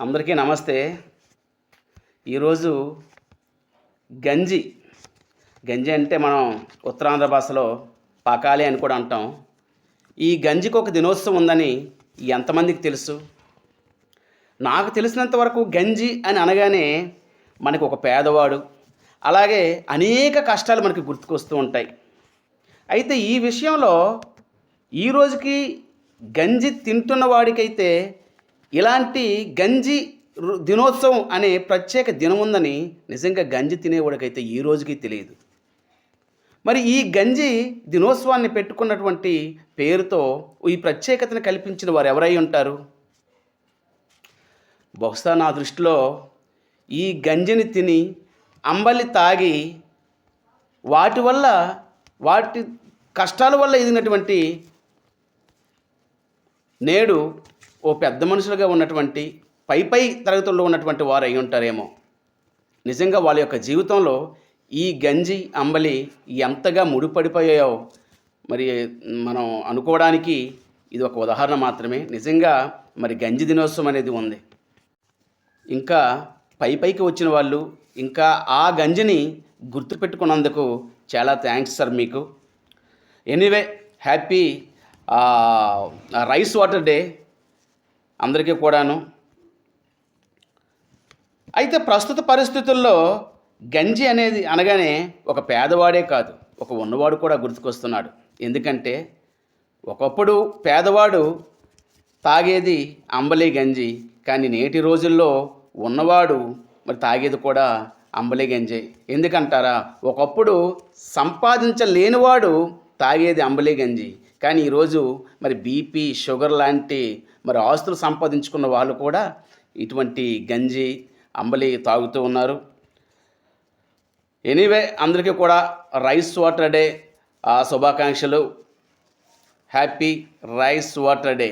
అందరికీ నమస్తే. ఈరోజు గంజి. గంజి అంటే మనం ఉత్తరాంధ్ర భాషలో పాకాలి అని కూడా అంటాం. ఈ గంజికి ఒక దినోత్సవం ఉందని ఎంతమందికి తెలుసు? నాకు తెలిసినంత వరకు గంజి అని అనగానే మనకు ఒక పేదవాడు అలాగే అనేక కష్టాలు మనకి గుర్తుకొస్తూ ఉంటాయి. అయితే ఈ విషయంలో ఈ రోజుకి గంజి తింటున్న వాడికైతే ఇలాంటి గంజి దినోత్సవం అనే ప్రత్యేక దినం ఉందని నిజంగా గంజి తినేవాడికైతే ఈ రోజుకి తెలియదు. మరి ఈ గంజి దినోత్సవాన్ని పెట్టుకున్నటువంటి పేరుతో ఈ ప్రత్యేకతను కల్పించిన వారు ఎవరై ఉంటారు? బహుశా నా దృష్టిలో ఈ గంజిని తిని అంబలి తాగి వాటి వల్ల వాటి కష్టాల వల్ల ఎదిగినటువంటి నేడు ఓ పెద్ద మనుషులుగా ఉన్నటువంటి పై పై తరగతుల్లో ఉన్నటువంటి వారు అయి ఉంటారేమో. నిజంగా వాళ్ళ యొక్క జీవితంలో ఈ గంజి అంబలి ఎంతగా ముడిపడిపోయాయో మరి మనం అనుకోవడానికి ఇది ఒక ఉదాహరణ మాత్రమే. నిజంగా మరి గంజి దినోత్సవం అనేది ఉంది. ఇంకా పై పైకి వచ్చిన వాళ్ళు ఇంకా ఆ గంజిని గుర్తుపెట్టుకున్నందుకు చాలా థ్యాంక్స్ సార్ మీకు. Anyway happy rice water day అందరికీ కూడాను. అయితే ప్రస్తుత పరిస్థితుల్లో గంజి అనేది అనగానే ఒక పేదవాడే కాదు ఒక ఉన్నవాడు కూడా గుర్తుకొస్తున్నాడు. ఎందుకంటే ఒకప్పుడు పేదవాడు తాగేది అంబలి గంజి కానీ నేటి రోజుల్లో ఉన్నవాడు మరి తాగేది కూడా అంబలి గంజి. ఎందుకంటారా? ఒకప్పుడు సంపాదించలేనివాడు తాగేది అంబలి గంజి కానీ ఈరోజు మరి బీపీ షుగర్ లాంటి మరి ఆస్తులు సంపాదించుకున్న వాళ్ళు కూడా ఇటువంటి గంజి అంబలి తాగుతూ ఉన్నారు. ఎనీవే అందరికీ కూడా రైస్ వాటర్ డే శుభాకాంక్షలు. Happy rice water day.